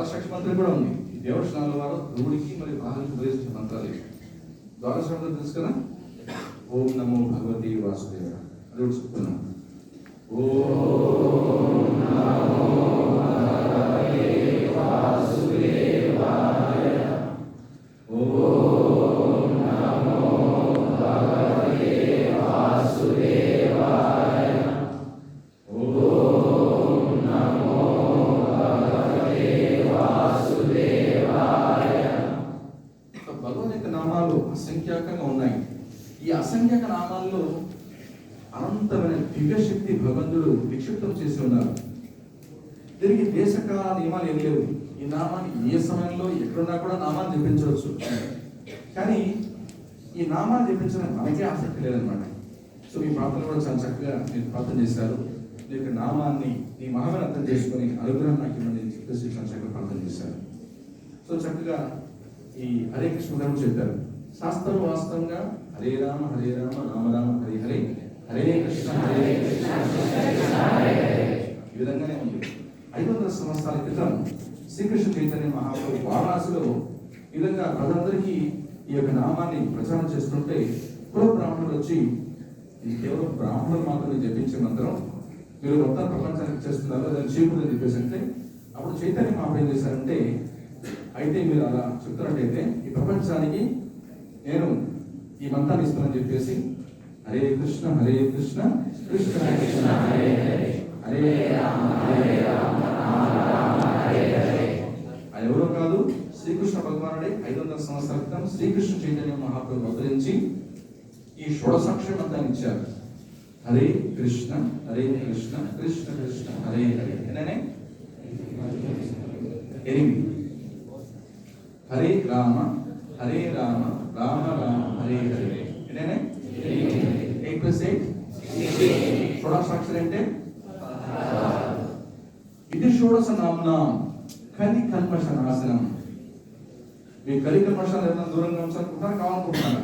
చాలా శక్తి మంత్రం కూడా ఉంది ఈ దేవస్థానాల వారు ధ్రువుడికి మరియు ప్రహ్లాదుడికి ఉపదేశించిన మంత్రాలు ఇవి. ద్వాదశ మంత్రం తెలుసు కదా ఓం నమో భగవతి వాసుదేవ అది ఒకటి చెప్తున్నాం ఓం అసంఖ్యాకంగా ఉన్నాయి. ఈ అసంఖ్యాక నామాల్లో అనంతమైన దివ్యశక్తి భగవంతుడు విక్షిప్తం చేసి ఉన్నారు. దీనికి దేశకాల నియమాలు ఏం లేవు. ఈ నామాన్ని ఏ సమయంలో ఎక్కడున్నా కూడా నామాన్ని జపించవచ్చు. కానీ ఈ నామాన్ని జపించడం మనకే ఆసక్తి లేదనమాట సో మీ ప్రార్థన కూడా చాలా చక్కగా మీరు ప్రార్థన చేశారు. మీ యొక్క నామాన్ని నీ మహామని అర్థం చేసుకొని అనుగ్రహం నాకు ఇవ్వండి చెప్పేసి చాలా చక్కగా ప్రార్థన చేశారు. సో చక్కగా ఈ హరే కృష్ణ చెప్పారు. శాస్త్రం వాస్తవంగా హరే రామ హరే రామ రామ రామ హరి హరే. హరే కృష్ణ హరే కృష్ణ ఈ విధంగానే ఉంది. ఐదు వందల సంవత్సరాల క్రితం శ్రీకృష్ణ చైతన్య మహాప్రభు వారణాసిలో ఈ విధంగా ప్రజలందరికీ ఈ యొక్క నామాన్ని ప్రచారం చేస్తుంటే కుల బ్రాహ్మణులు వచ్చి ఇది కేవలం బ్రాహ్మణులు మాత్రమే జపించే మంత్రం మీరు మొత్తం ప్రపంచానికి చేస్తున్నారు దాన్ని చీపుడు అని చెప్పేసి అంటే అప్పుడు చైతన్య మహాప్రభు ఏం చేశారంటే అయితే మీరు అలా చెప్తున్నట్టయితే ఈ ప్రపంచానికి నేను ఈ మంత్రాన్ని ఇస్తానని చెప్పేసి హరే కృష్ణ హరే కృష్ణ కృష్ణ కృష్ణ హరే హరే హరే రామ హరే రామ రామ రామ హరే హరే. అది ఎవరో కాదు? శ్రీకృష్ణ భగవానుడే. ఐదు వందల సంవత్సరాల క్రితం శ్రీకృష్ణ చైతన్య మహాప్రభు అవతరించి ఈ షోడసాక్షి మంత్రాన్ని ఇచ్చారు. హరే కృష్ణ హరే కృష్ణ కృష్ణ కృష్ణ హరే హరే. ఎనిమిది. హరే రామ హరే రామ రామ రామ హరే హరే ఏంటనే ఎయిట్ ప్లస్ ఎయిట్ షోడసాక్షరి అంటే? ఇది షోడస నామ్న కలి కల్మష నాశనం. మీ కలి కల్మషాలు ఏదైనా దూరంగా ఉంచాలనుకుంటున్నారా? కావాలనుకుంటున్నారా?